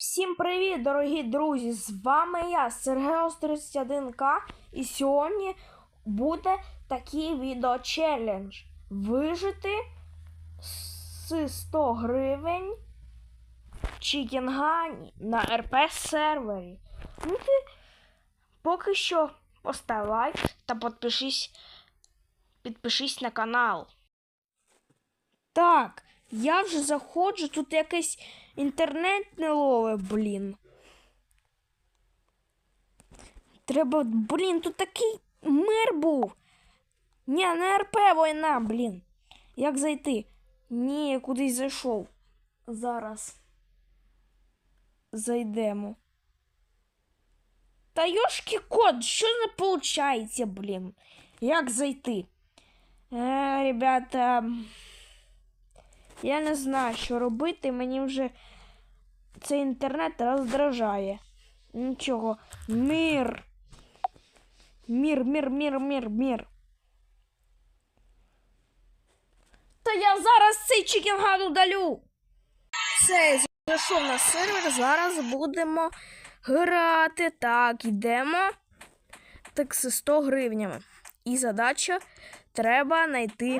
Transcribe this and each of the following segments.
Всім привіт, дорогі друзі! З вами я, Сергеос 31К, і сьогодні буде такий відео-челендж. Вижити з 100 гривень чікінга на РП сервері. Ну ти поки що постав лайк та підпишись, підпишись на канал. Так, я вже заходжу, тут якийсь інтернет не ловить, блін. Треба, блін, тут такий мир був. Ні, не РП війна, блін. Як зайти? Ні, я кудись зайшов. Зараз. Зайдемо. Та йошки кот, що не получається, блін? Як зайти? Е, ребята. Я не знаю, що робити. Мені вже цей інтернет роздражає. Нічого. Мір. Мір, мір, мір, мір, мір. Та я зараз цей чікінган удалю. Все, зайшов на сервер. Зараз будемо грати. Так, йдемо. Так, з 100 гривнями. І задача треба знайти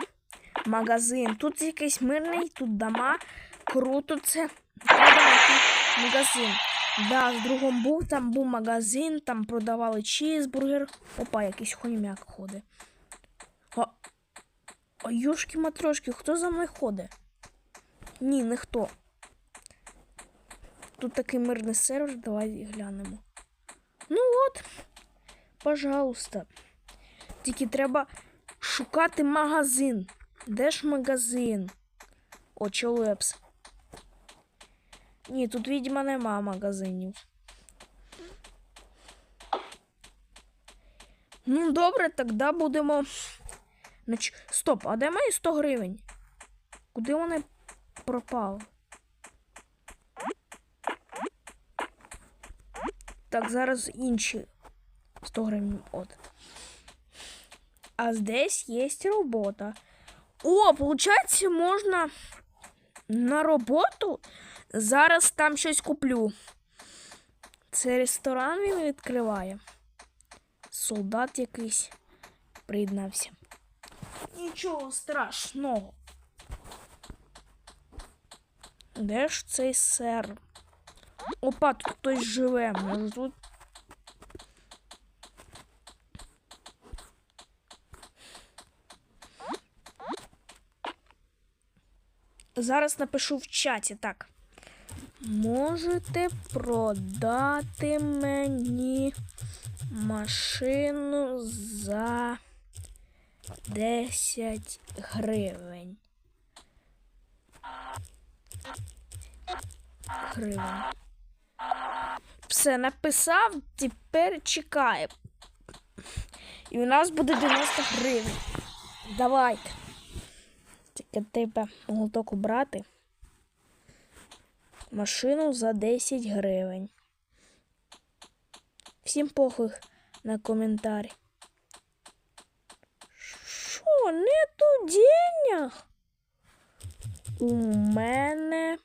магазин. Тут якийсь мирний, тут дома. Круто це. Магазин. Да, в другому був, там був магазин, там продавали чізбургер. Опа, якийсь хомяк ходить. А, а юшки матрошки, хто за мною ходить? Ні, ніхто. Тут такий мирний сервер, давай глянемо. Ну от, пожалуйста. Тільки треба шукати магазин. Де ж магазин? О, Чолепс. Ні, тут, видимо, нема магазинів. Ну, добре, тоді будемо. Нач... Стоп, а де мої 100 гривень? Куди вони пропали? Так, зараз інші 100 гривень. От. А здесь есть робота. О, получається, можна на роботу. Зараз там щось куплю. Це ресторан він відкриває. Солдат якийсь приєднався. Нічого страшного. Де ж цей сер? Опа, тут хтось живе. Може тут. Зараз напишу в чаті. Так. Можете продати мені машину за 10 гривень. Гривень. Все написав, тепер чекає. І у нас буде 90 гривень. Давайте. Тільки тебе молоток убрати. Машину за 10 гривень. Всім похуй на коментар. Що, нету денег? У мене.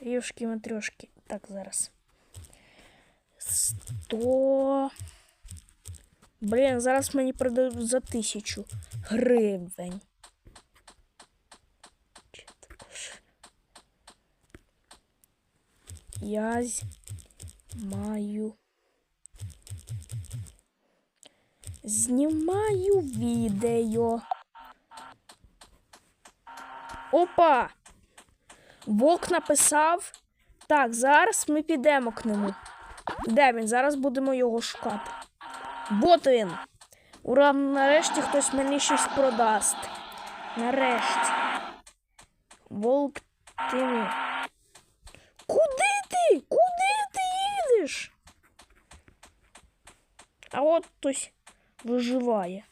Юшки матрьошки. Так, зараз. Сто. Блін, зараз мені продають за тисячу гривень. Я знімаю. Знімаю відео. Опа! Вовк написав. Так, зараз ми підемо к нему. Де він? Зараз будемо його шукати. Бот він. Ура, нарешті хтось мені щось продасть. Нарешті. Волк ти. Куди ти? Куди ти їдеш? А от хтось виживає.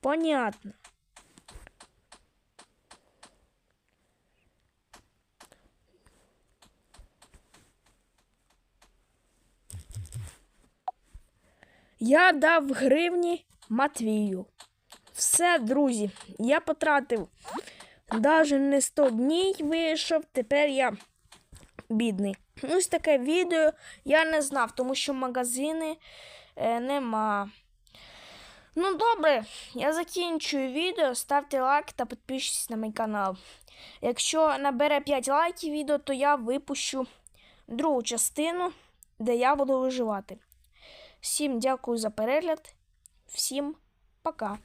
Понятно. Я дав гривні Матвію. Все, друзі, я потратив Даже не 100 днів вийшов, тепер я бідний. Ось таке відео я не знав, тому що магазини е, нема. Ну, добре, я закінчую відео. Ставте лайк та підпишіться на мій канал. Якщо набере 5 лайків відео, то я випущу другу частину, де я буду виживати. Всім дякую за перегляд. Всім пока.